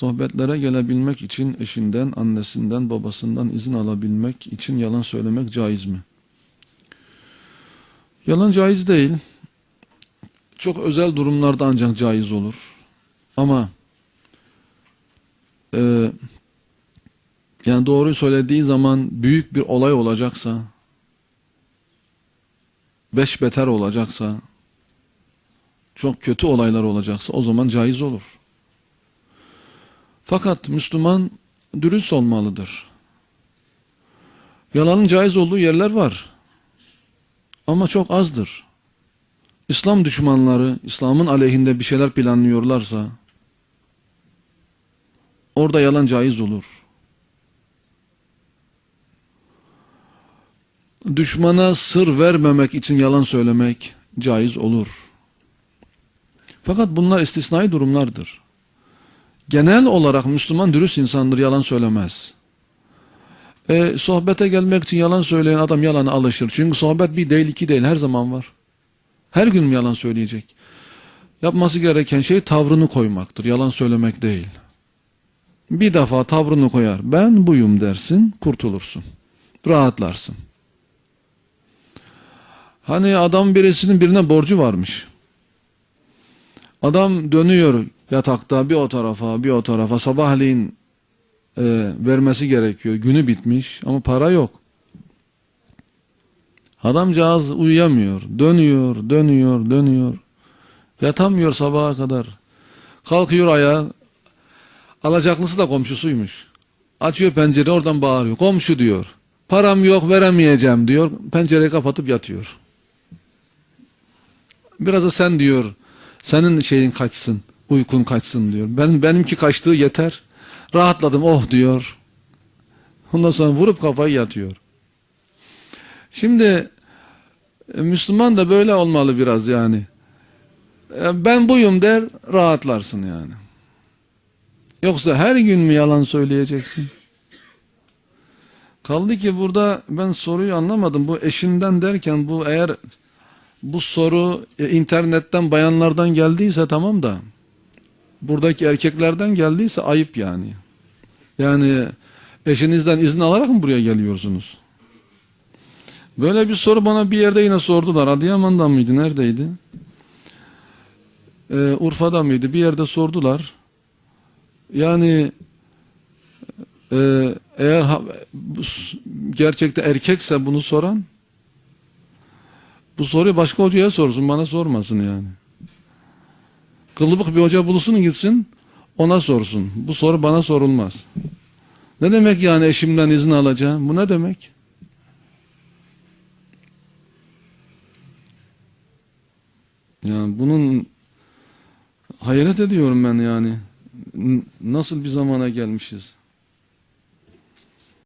Sohbetlere gelebilmek için eşinden, annesinden, babasından izin alabilmek için yalan söylemek caiz mi? Yalan caiz değil. Çok özel durumlarda ancak caiz olur. Ama e, yani doğruyu söylediği zaman büyük bir olay olacaksa, beş beter olacaksa, çok kötü olaylar olacaksa o zaman caiz olur. Fakat Müslüman dürüst olmalıdır. Yalanın caiz olduğu yerler var. Ama çok azdır. İslam düşmanları, İslam'ın aleyhinde bir şeyler planlıyorlarsa, orada yalan caiz olur. Düşmana sır vermemek için yalan söylemek caiz olur. Fakat bunlar istisnai durumlardır. Genel olarak Müslüman dürüst insandır, yalan söylemez. E, sohbete gelmek için yalan söyleyen adam yalana alışır. Çünkü sohbet bir değil, iki değil, her zaman var. Her gün mü yalan söyleyecek? Yapması gereken şey tavrını koymaktır, yalan söylemek değil. Bir defa tavrını koyar, ben buyum dersin, kurtulursun. Rahatlarsın. Hani adam birisinin birine borcu varmış. Adam dönüyor yatakta bir o tarafa bir o tarafa sabahleyin e, vermesi gerekiyor. Günü bitmiş ama para yok. Adamcağız uyuyamıyor. Dönüyor, dönüyor, dönüyor. Yatamıyor sabaha kadar. Kalkıyor ayağa. Alacaklısı da komşusuymuş. Açıyor pencereyi oradan bağırıyor. Komşu diyor. Param yok veremeyeceğim diyor. Pencereyi kapatıp yatıyor. Biraz da sen diyor. Senin şeyin kaçsın. Uykun kaçsın diyor. Ben, benimki kaçtığı yeter. Rahatladım oh diyor. Ondan sonra vurup kafayı yatıyor. Şimdi e, Müslüman da böyle olmalı biraz yani. E, Ben buyum der rahatlarsın yani. Yoksa her gün mü yalan söyleyeceksin? Kaldı ki burada ben soruyu anlamadım. Bu eşinden derken bu eğer bu soru e, internetten bayanlardan geldiyse tamam da buradaki erkeklerden geldiyse ayıp yani. Yani eşinizden izin alarak mı buraya geliyorsunuz? Böyle bir soru bana bir yerde yine sordular. Adıyaman'da mıydı? Neredeydi? Ee, Urfa'da mıydı? Bir yerde sordular. Yani e, eğer ha, bu, gerçekten erkekse bunu soran bu soruyu başka hocaya sorsun. Bana sormasın yani. Kılıbık bir hoca bulsun gitsin ona sorsun. Bu soru bana sorulmaz. Ne demek yani eşimden izin alacağım? Bu ne demek? Yani bunun hayret ediyorum ben yani. Nasıl bir zamana gelmişiz?